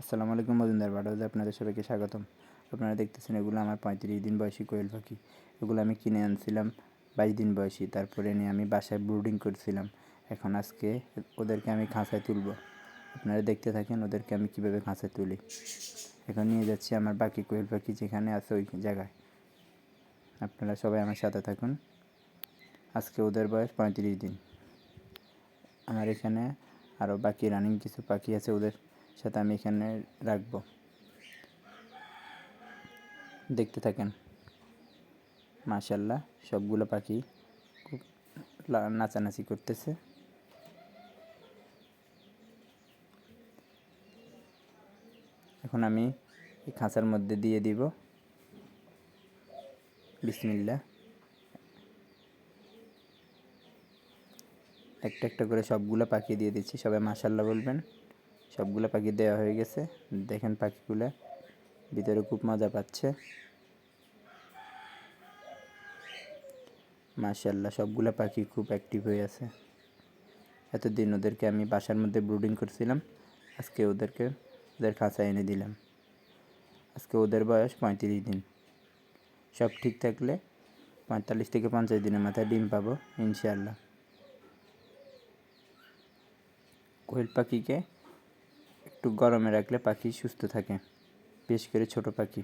আসসালামু আলাইকুম মজুমদার বাডাউজে আপনাদের সবাইকে স্বাগতম। আপনারা দেখতেছেন এগুলো আমার পঁয়ত্রিশ দিন বয়সী কোয়েল পাখি। এগুলো আমি কিনে আনছিলাম বাইশ দিন বয়সী, তারপরে নিয়ে আমি বাসায় ব্রুডিং করছিলাম। এখন আজকে ওদেরকে আমি খাঁচায় তুলব। আপনারা দেখতে থাকেন ওদেরকে আমি কীভাবে খাঁচায় তুলি। এখন নিয়ে যাচ্ছি আমার বাকি কোয়েল পাখি যেখানে আছে ওই জায়গায়। আপনারা সবাই আমার সাথে থাকুন। আজকে ওদের বয়স পঁয়ত্রিশ দিন। আমার এখানে আরও বাকি রানিং কিছু পাখি আছে ওদের। সাথে আমি এখানে রাখব। দেখতে থাকেন। মাশাল্লাহ সবগুলো পাখি খুব নাচানাচি করতেছে। এখন আমি এই খাঁচার মধ্যে দিয়ে দিব। বিসমিল্লা একটা একটা করে সবগুলো পাখি দিয়ে দিচ্ছি, সবাই মাশাল্লাহ বলবেন। সবগুলো পাখি দেওয়া হয়ে গেছে। দেখেন পাখিগুলো, ভিতরে খুব মজা পাচ্ছে। মাশাল্লাহ সবগুলো পাখি খুব অ্যাক্টিভ হয়ে আছে। এতদিন ওদেরকে আমি বাসার মধ্যে ব্রুডিং করছিলাম, আজকে ওদেরকে, ওদের খাঁচা এনে দিলাম। আজকে ওদের বয়স পঁয়ত্রিশ দিন। সব ঠিক থাকলে পঁয়তাল্লিশ থেকে পঞ্চাশ দিনের মাথায় ডিম পাবো, ইনশাআল্লাহ। কোয়েল পাখিকে একটু গরমে রাখলে পাখি সুস্থ থাকে। বেশ করে ছোট পাখি।